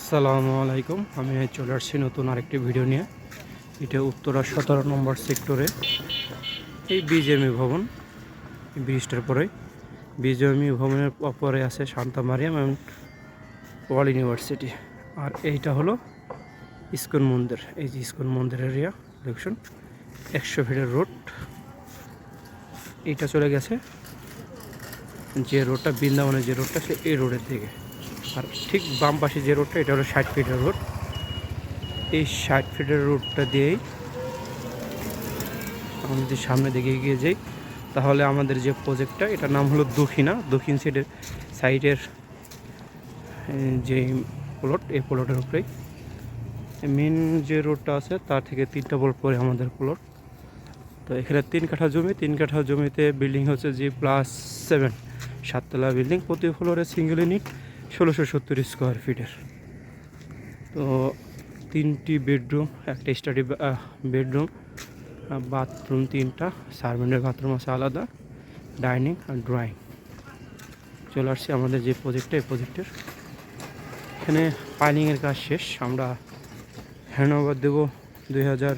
আসসালামু আলাইকুম। আমি চলে আসছি নতুন আরেকটি ভিডিও নিয়ে। এটা উত্তরা সতেরো নম্বর সেক্টরে। এই বিজেএমই ভবন। ব্রিজটার পরে বিজেএমই ভবনের পরে আছে শান্তা মারিয়াম এবং ওয়ার্ল্ড ইউনিভার্সিটি। আর এইটা হলো ইস্কন মন্দির। এই যে ইস্কন মন্দির এরিয়া দেখুন, একশো ফিটের রোড। এইটা চলে গেছে যে রোডটা, বৃন্দাবনের যে রোডটা সে এই রোডের দিকে। আর ঠিক বাম পাশে যে রোডটা, এটা হলো ষাট ফিটের রোড এই ষাট ফিটের রোডটা দিয়েই আমরা যদি সামনে দিকে এগিয়ে যাই, তাহলে আমাদের যে প্রজেক্টটা এটার নাম হলো দক্ষিণা। দক্ষিণ সাইডের সাইডের যে প্লট এই প্লটের উপরেই। মেন যে রোডটা আছে, তার থেকে তিনটা বল পরে আমাদের প্লট তো এখানে তিন কাঠা জমি, তিন কাঠা জমিতে বিল্ডিং হচ্ছে জি প্লাস সেভেন সাততলা বিল্ডিং প্রতি ফ্লোরে সিঙ্গেল ইউনিট ষোলোশো সত্তর স্কোয়ার ফিটের তো তিনটি বেডরুম একটা স্টাডি বেডরুম বাথরুম তিনটা সার্ভেন্টের বাথরুম আছে আলাদা ডাইনিং আর ড্রয়িং চলে আসছি আমাদের যে প্রজেক্টটা এই প্রজেক্টের এখানে পাইলিংয়ের কাজ শেষ, আমরা হ্যান্ড ওভার দেবো দুই হাজার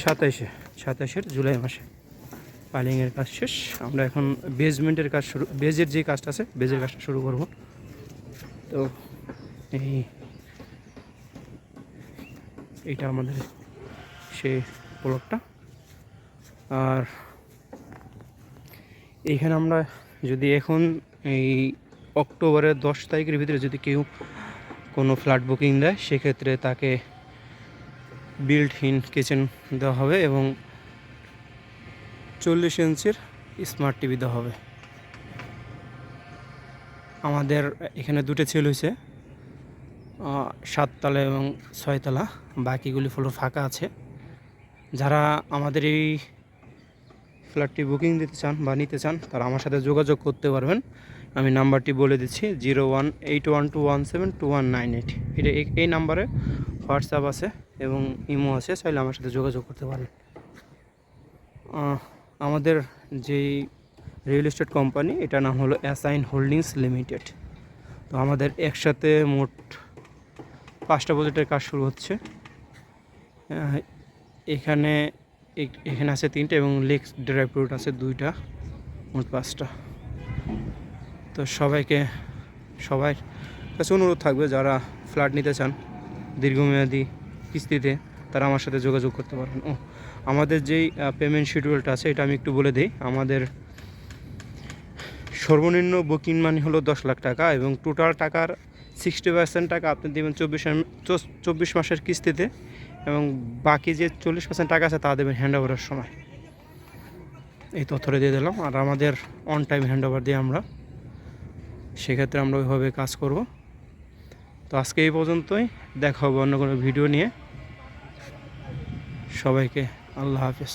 সাতাইশে সাতাশের জুলাই মাসে। পাইলিংয়ের কাজ শেষ। আমরা এখন বেজমেন্টের কাজ শুরু বেজের যে কাজটা আছে, বেজের কাজটা শুরু করব। তো এই এইটা আমাদের সেই প্লটটা আর এইখানে আমরা যদি এখন এই অক্টোবরের দশ তারিখের ভিতরে যদি কেউ কোনো ফ্ল্যাট বুকিং দেয়, সেক্ষেত্রে তাকে বিল্ড ইন কিচেন দেওয়া হবে এবং চল্লিশ ইঞ্চির স্মার্ট টিভি দেওয়া হবে। আমাদের এখানে দুটো ছেলে হয়েছে। সাততলা এবং ছয়তলা। বাকিগুলি ফ্লোর ফাঁকা আছে। যারা আমাদের এই ফ্ল্যাটটি বুকিং দিতে চান বা নিতে চান, তারা আমার সাথে যোগাযোগ করতে পারবেন। আমি নাম্বারটি বলে দিচ্ছি, zero one eight one two one seven two one nine eight. এটা এই- নাম্বারে হোয়াটসঅ্যাপ আছে এবং ইমো আছে, চাইলে আমার সাথে যোগাযোগ করতে পারেন। আমাদের যেই রিয়েল এস্টেট কোম্পানি এটার নাম হলো অ্যাসাইন হোল্ডিংস লিমিটেড তো আমাদের একসাথে মোট পাঁচটা প্রজেক্টের কাজ শুরু হচ্ছে। এখানে এখানে আছে তিনটা এবং লেক ড্রাইভ রুট আছে দুইটা, মোট পাঁচটা। তো সবাইকে, সবাই কাছে অনুরোধ থাকবে যারা ফ্ল্যাট নিতে চান দীর্ঘমেয়াদী কিস্তিতে। তারা আমার সাথে যোগাযোগ করতে পারবেন। ও আমাদের যেই পেমেন্ট শিডিউলটা আছে, এটা আমি একটু বলে দিই। আমাদের সর্বনিম্ন বুকিং মানি হলো দশ লাখ টাকা এবং টোটাল টাকার সিক্সটি পার্সেন্ট টাকা আপনি দেবেন চব্বিশ চব্বিশ মাসের কিস্তিতে এবং বাকি যে চল্লিশ পার্সেন্ট টাকা আছে, তা দেবেন হ্যান্ড ওভারের সময়। এই তথ্যটা দিয়ে দিলাম। আর আমাদের অন টাইম হ্যান্ড ওভার দিয়ে আমরা সেক্ষেত্রে আমরা ওইভাবে কাজ করব। তো আজকে এই পর্যন্তই। দেখা হবে অন্য কোনো ভিডিও নিয়ে। সবাইকে আল্লাহ হাফেজ।